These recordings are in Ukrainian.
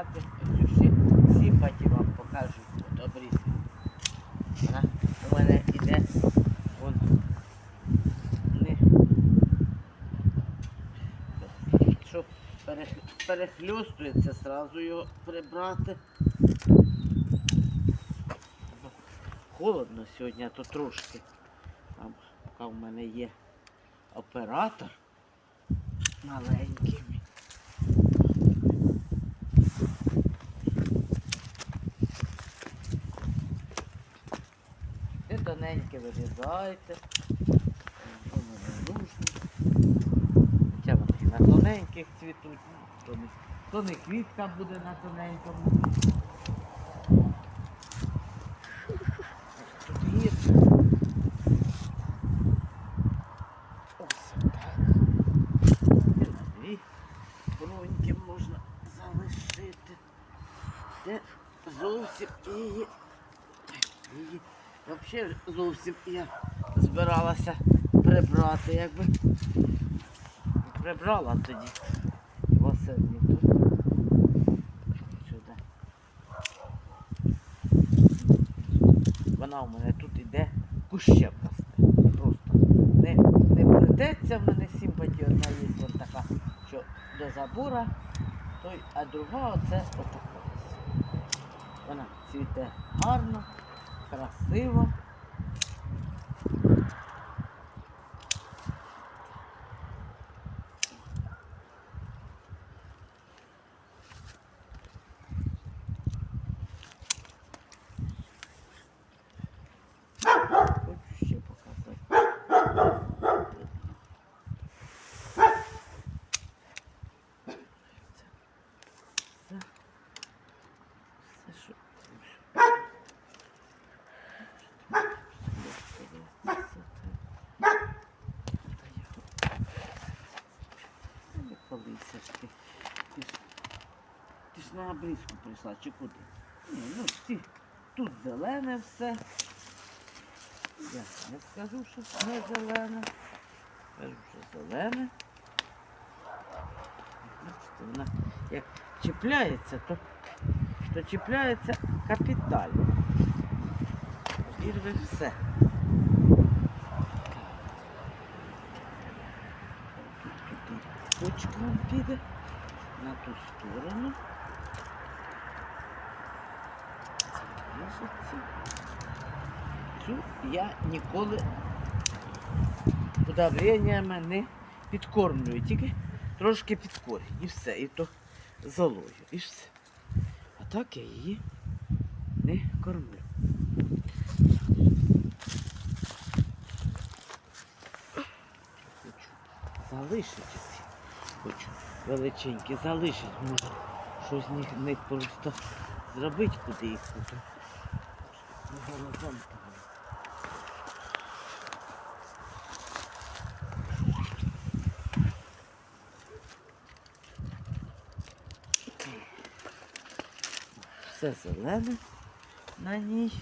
взяти ще сіпаті вам покажу. От. Вона у мене іде вон не щоб перех- перехльостується, зразу його прибрати. Холодно сьогодні, то трошки. Там, поки в мене є оператор маленький. Ти тоненьке вирізаєте. Воно не нужно. Хоча вони і на тоненьких цвітуть, ну, то не, то не квітка буде на тоненькому. Тут гірше. Ось так. І на дві броньки можна залишити. Де зовсім її. її. Взагалі зовсім я збиралася прибрати, якби. Прибрала тоді восени тут. Вона у мене тут іде кущем росте. Просто не, не плететься в мене симпатія одна є ось така, що до забора, той, а друга оце отака. Вона цвіте гарно, красиво. Хочу ще показати. Це, це що? Полисячки. Ти ж, ти ж на обрізку прийшла, чи куди? Ні, ну всі. Тут зелене все. Я не скажу, що не зелене. Скажу, що зелене. Бачите, вона як чіпляється, то, то чіпляється капітально. Ірве все. Тут точка вам піде на ту сторону. Ріжеться. Цю я ніколи удобреннями не підкормлюю, тільки трошки під і все, і то золою, і все. А так я її не кормлю. Хочу залишити ці. Хочу величенькі залишити, може щось з них не просто зробити куди їх тут. Все зелене на ній.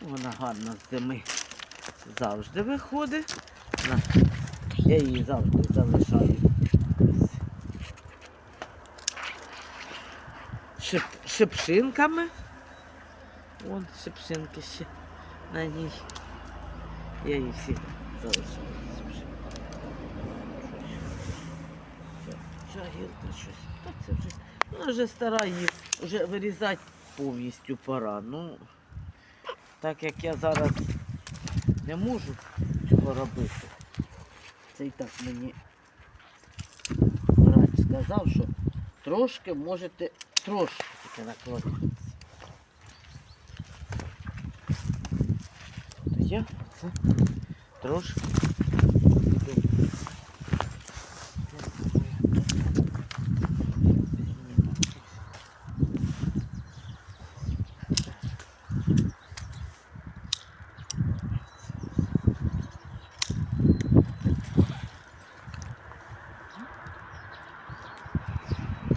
Вона гарно з зими завжди виходить. Я її завжди залишаю. Шип, шипшинками. Вон шипшинки ще на ній. Я її всі залишаю. з шипшинками. Ця- гілка вже, вона вже стара її вирізати повністю пора. Ну, так як я зараз не можу цього робити. Це і так мені врач сказав, що трошки можете трошки тільки наклонитися. То я це йду.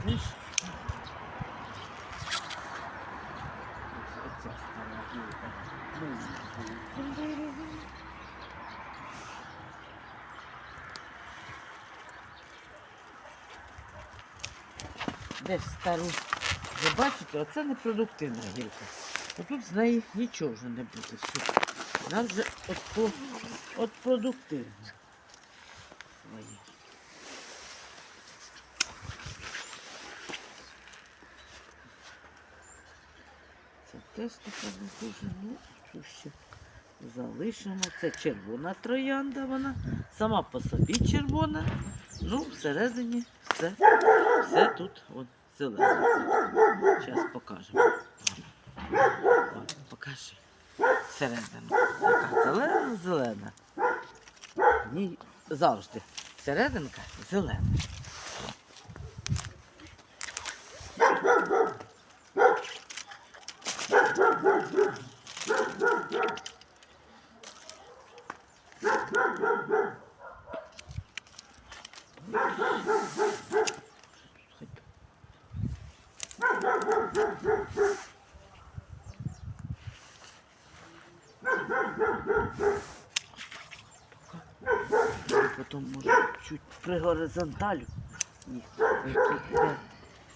Знаєш, оця стара гілка. Ну, десь стару. Ви бачите, оце непродуктивна гілка. А тут з неї нічого вже не буде. У вже от, по- от продуктивна. Це теж така дуже, ну, що ще залишимо. Це червона троянда, вона сама по собі червона. Ну, всередині все, все тут от, зелене. Зараз покажемо. От, покажи. Всередину. Така зелена, зелена. Ні, завжди. Серединка зелена. Потім може чуть при горизонталю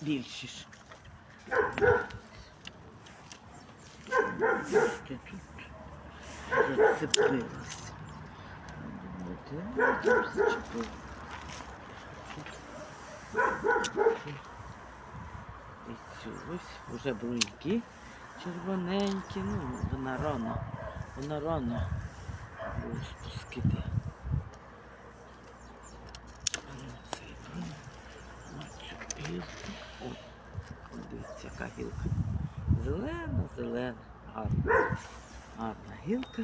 їх ж. Ти тут зацепилась. І цю ось вже бруньки червоненькі, ну вона рано, вона рано розпуск іде. Ну, цей брунь, оцю гілку. О, от дивіться, яка гілка. Зелена, зелена, гарна. Гарна гілка.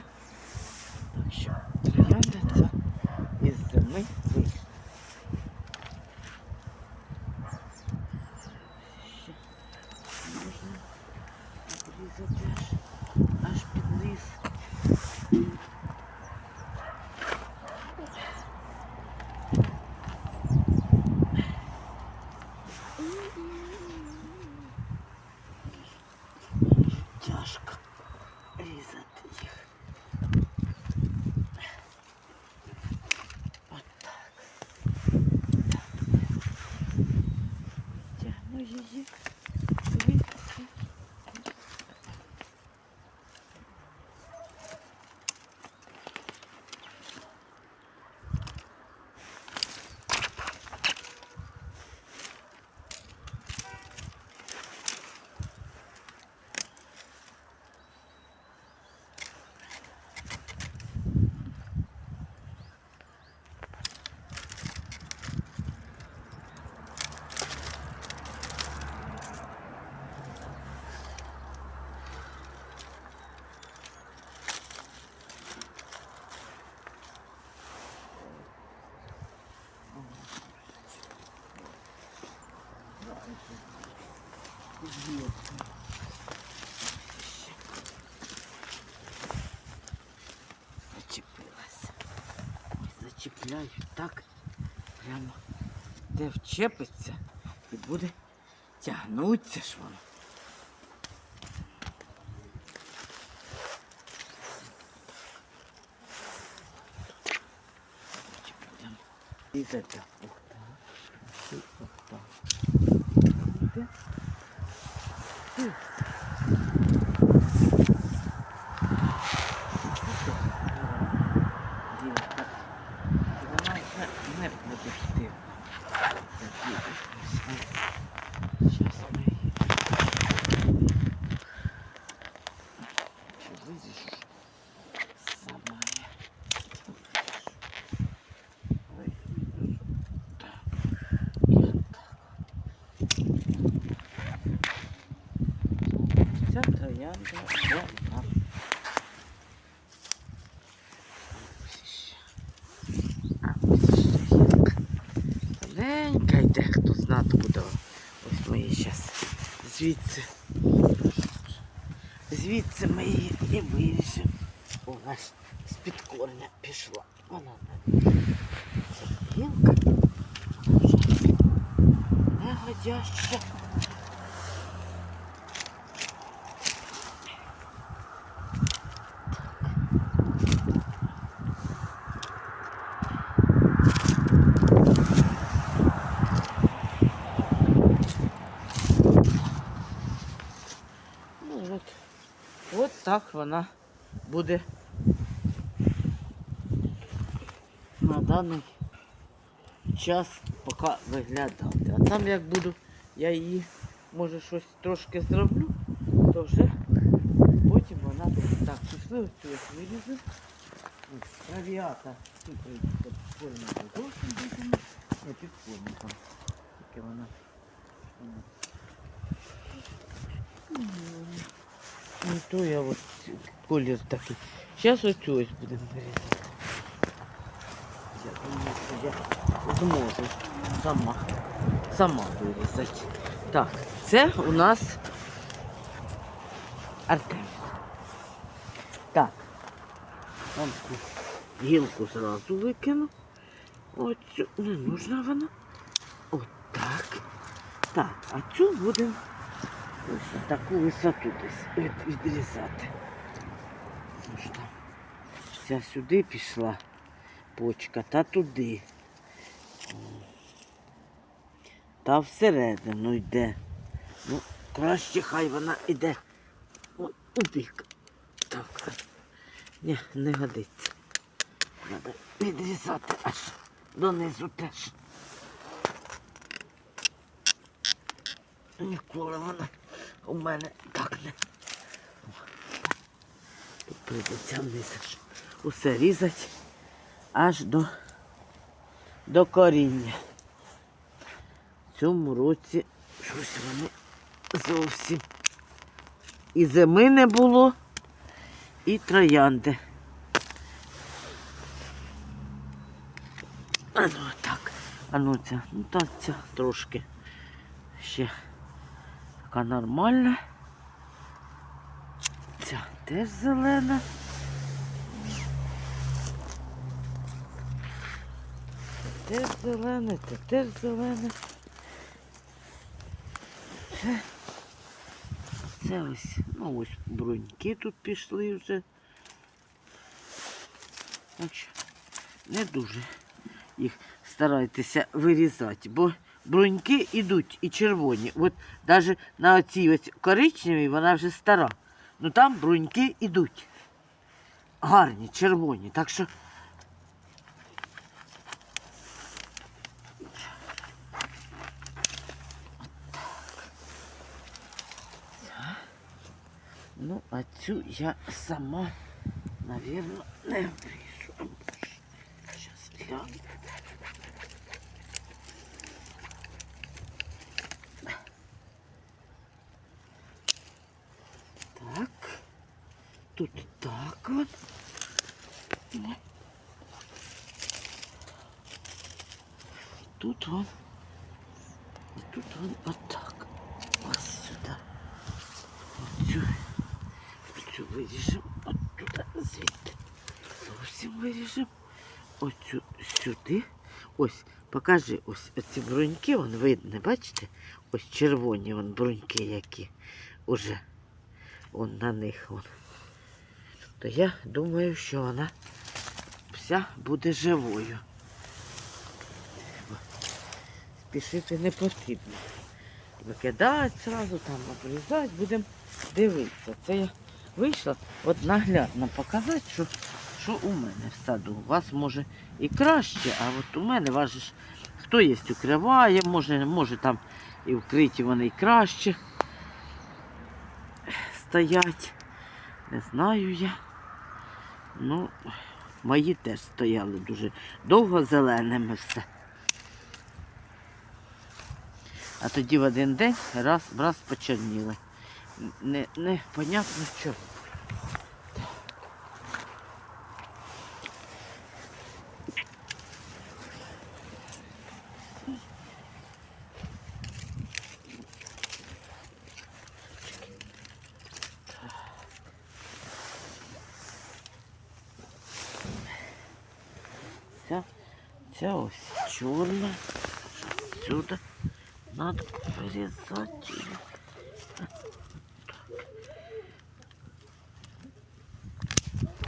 Так що троянда це із зими вийшла. Ще можна обрізати аж, аж під низ. Тяжко різати їх. От так. Тягну її звідси. Зачепилася. Ой, Зачіпляють так, прямо де вчепиться і буде тягнутися ж воно. І це так. І отак. Іде. І Дівка. Вона вже не продуктивна. Зараз ми її. Чи визіш? Сама я. Виріжу. Так. І отак. Ця троянда вже у нас. Ось ще. А ось ще гілка. Тоненька йде, хто знати буде. Ось ми зараз звідси. Звідси ми її і виріжемо. У нас з-під корня пішла. Вона не. Це гілка. Вона вже не годяща. Отак вона буде на даний час поки виглядати. А там як буду, я її може щось трошки зроблю, то вже потім вона буде. Так, пішли ось цю вирізу. Ось, Травіата. Тут. Не під формиком. Тільки вона. вона. Ну то я от колір такий. Зараз оцю ось будемо вирізати. Я думаю, що я зможу сама. Сама вирізати. Так, це у нас Артеміс. Так. Вон гілку зразу викину. Оцю не нужна вона. Отак. Так, а цю будемо ось таку висоту десь відрізати. Там. Вся сюди пішла почка, та туди. Та всередину йде. Ну, краще хай вона йде у бік. Так. Ні, не годиться. Треба відрізати аж донизу теж. Ніколи вона у мене так не. Тут прийдеться вниз усе різати аж до, до коріння. В цьому році щось вони зовсім і зими не було, і троянди. А ну так, а ну ця, ну та ця трошки ще така нормальна. Ця теж зелена. Це теж зелене, це теж зелене. Це, це ось, ну ось бруньки тут пішли вже. Так що не дуже їх старайтеся вирізати, бо бруньки йдуть і червоні. От навіть на оцій ось коричневій вона вже стара. Ну там бруньки йдуть. Гарні, червоні. Так що Ну, а цю я сама, наверное, не вирішу. Сейчас гляну. Тут так вот. Тут он. И тут он вот так. Вот сюда. Вот сюда. Оцю виріжемо, оттуда звідти. Зовсім виріжемо. Оцю сюди. Ось, покажи, ось оці бруньки, вон видно, бачите? Ось червоні вон бруньки які уже. Вон на них вон. То я думаю, що вона вся буде живою. Спішити не потрібно. Викидати одразу, там обрізати, будемо дивитися. Це я вийшла от наглядно показати, що, що у мене в саду. У вас може і краще, а от у мене ж хто є укриває, може, може там і вкриті вони і краще стоять. Не знаю я. Ну, мої теж стояли дуже довго зеленими все. А тоді в один день раз, раз почерніли. Не, не понятно чого. ця ось чорна. Сюди надо вирізати. її.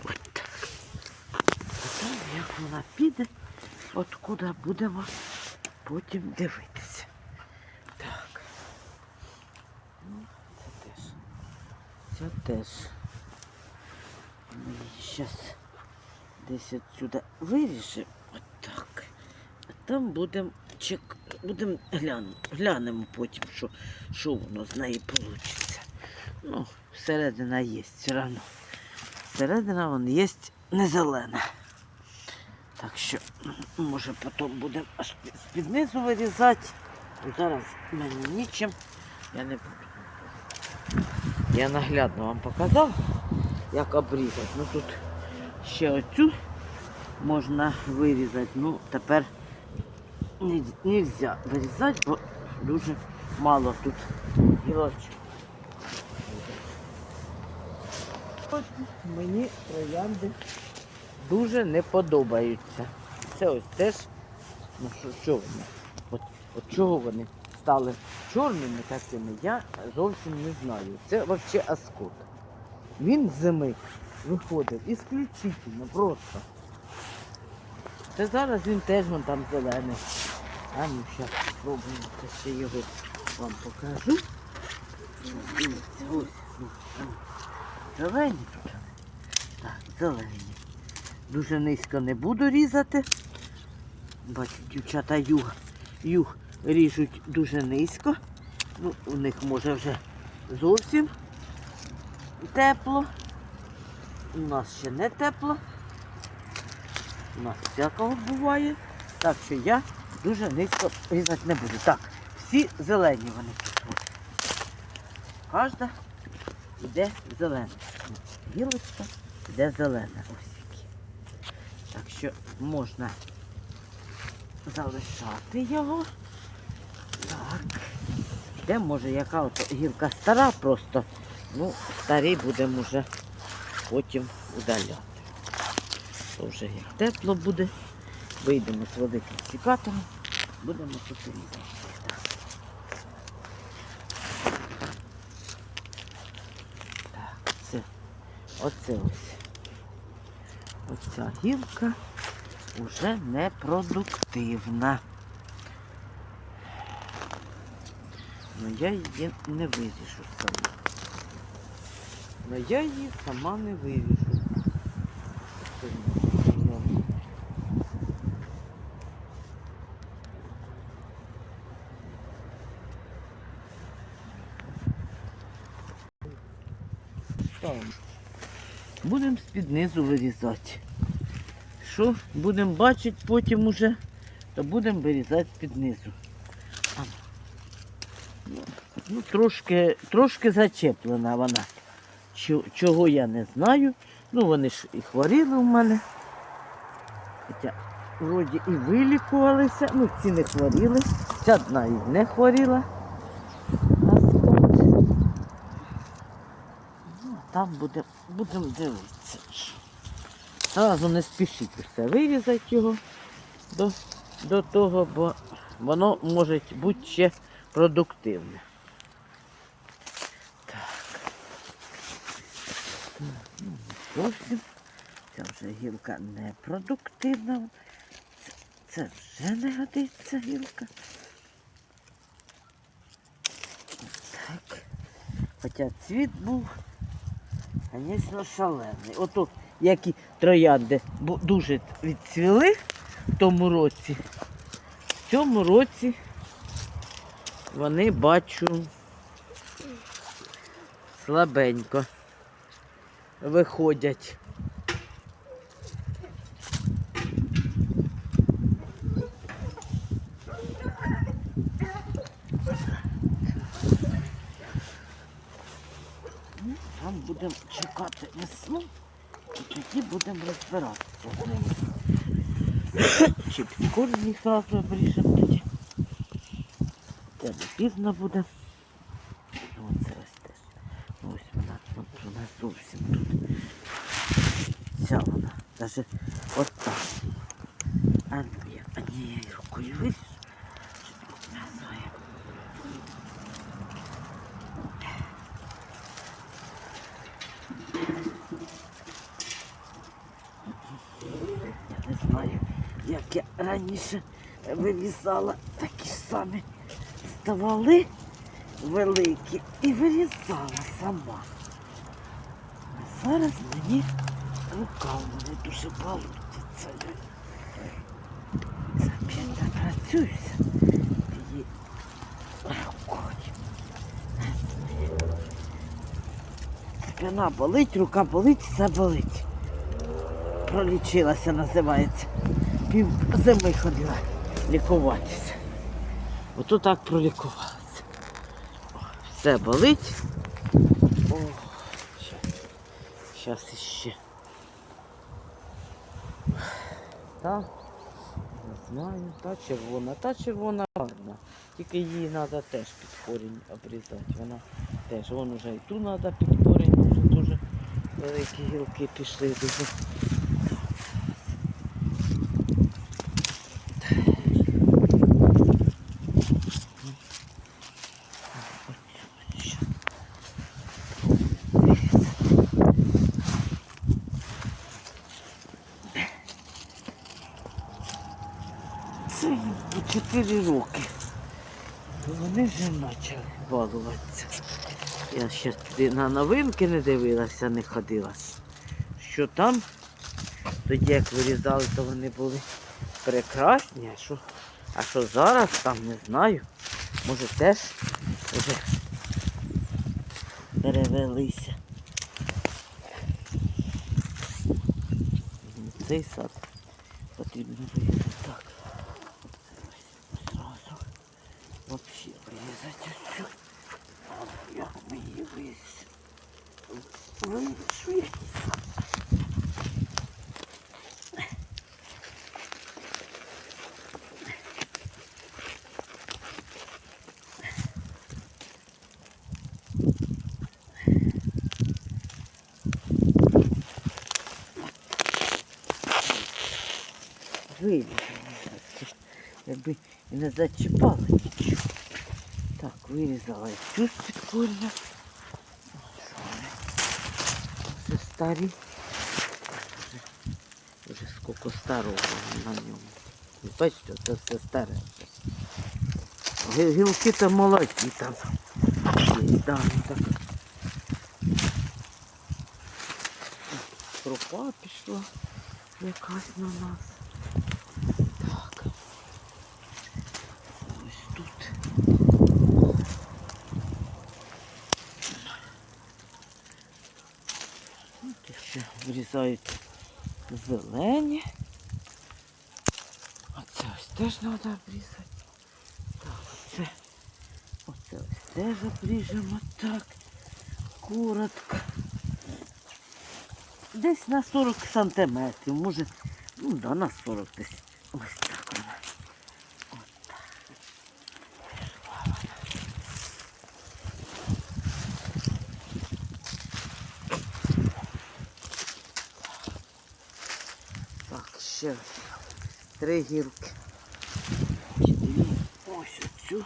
От так. Потім, як вона піде, от куди будемо потім дивитися. Так. Ну, це теж. Це теж. зараз десь отсюди виріжемо. Там будемо чек... будем гляну... глянемо потім, що, що воно з неї вийде. Ну, всередина є все одно. Всередина вон є не зелена. Так що, може, потім будемо аж з-під вирізати. Зараз мені нічим. Я не буду. Я наглядно вам показав, як обрізати. Ну тут ще оцю можна вирізати. Ну, тепер не можна вирізати, бо дуже мало тут гілочок. Мені троянди дуже не подобаються. Це ось теж, ну що, що вони? От, от чого вони стали чорними такими, я зовсім не знаю. Це взагалі аскот. Він зими виходив ісключительно просто. Це зараз він теж вон там зелений. А ну зараз спробуємо це ще його вам покажу. Ось. Зелені тут. Так, зелені. Дуже низько не буду різати. Бачите, дівчата юг, юг ріжуть дуже низько. Ну, у них може вже зовсім тепло. У нас ще не тепло. У нас всякого буває. Так що я дуже низько різати не буду. Так, всі зелені вони тут. Кожна йде зелена. Гілочка йде зелена. Ось які. Так що можна залишати його. Так. Де може яка от гілка стара просто. Ну, старі будемо вже потім удаляти. То вже як тепло буде. Вийдемо з великим сікатором, будемо тут різати. Так. Це, оце ось. Оця гілка вже непродуктивна. Ну я її не виріжу сама. Ну я її сама не виріжу. Будемо з-під низу вирізати. Що будемо бачити потім уже, то будемо вирізати з-під низу. Ну, Ну, трошки, трошки зачеплена вона. Чого я не знаю. Ну, вони ж і хворіли у мене. Хоча вроді і вилікувалися. Ну, ці не хворіли. Ця одна і не хворіла. А скот. Ну, там буде, будемо дивитися. Зразу не спішіть усе вирізати його до, до того, бо воно може бути ще продуктивне. Так. Ну. Ця вже гілка не продуктивна. Це вже не годиться гілка. Так. Хоча цвіт був, звісно, шалений. Ото які троянди дуже відцвіли в тому році. В цьому році вони бачу слабенько виходять. Ну, Там будемо чекати весну. І тоді будемо розбиратися з нею. Чи під корінь їх одразу обріжемо тоді. Це не пізно буде. Оце ось теж. Ось вона, от вона зовсім тут. Ця вона. Даже от так. А я однією рукою виріжу. щоб не показує. Я не знаю, як я раніше вирізала, такі ж самі ставали великі і вирізала сама. А зараз мені Рука у мене дуже. Це, це працююся. Спина болить, рука болить, все болить. Пролічилася, називається. Пів зими ходила лікуватися. Ото так пролікувалася. Все болить. О, щас іще. Та, не знаю, та червона, та червона гарна. Тільки її треба теж під корінь обрізати. Вона теж, вон вже і ту треба під корінь, вже дуже великі гілки пішли дуже. Це їм по 4 роки. То Вони вже почали балуватися. Я ще туди на новинки не дивилася, не ходила. Що там? Тоді як вирізали, то вони були прекрасні. А що, а що зараз там не знаю. Може теж вже перевелися. Цей сад потрібно вирізати так. Ось. Вообще вирізати ось цю. А Ми її вирізали? Вирішу я. Вирізали. Якби і не зачіпало нічого. Так, вирізала цю з-під старі. Вже, вже скільки старого на ньому. Ви Бачите, це все старе. Гілки там молоді там. Да, ну так. Тропа пішла якась на нас. Так. Ось тут. Тут ще врізають зелені. Оце ось теж треба обрізати. Так, оце. Оце ось теж обріжемо так. Коротко. Десь на 40 сантиметрів, може, ну да, на 40 десь. Ось так вона. От так. Пішла вона. Так, ще ось три гілки. Ось оцю.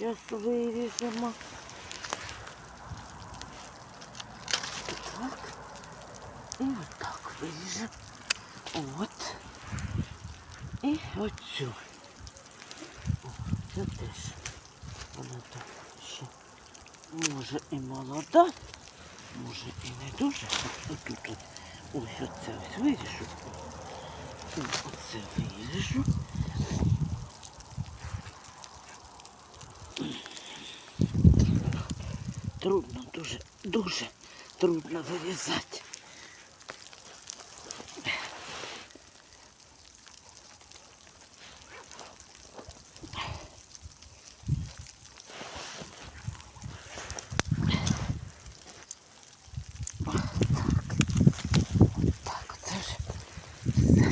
Зараз виріжемо. Так. І отак виріжемо. От. І оцю. О, це теж. Вона так ще. Може і молода, може і не дуже. Ось тут. Ось оце ось виріжу. Оце виріжу. Трудно, дуже, дуже трудно вирізати. Так, оце вже все.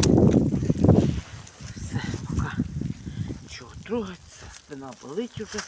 Все, поки нічого трогаться, спина болить уже.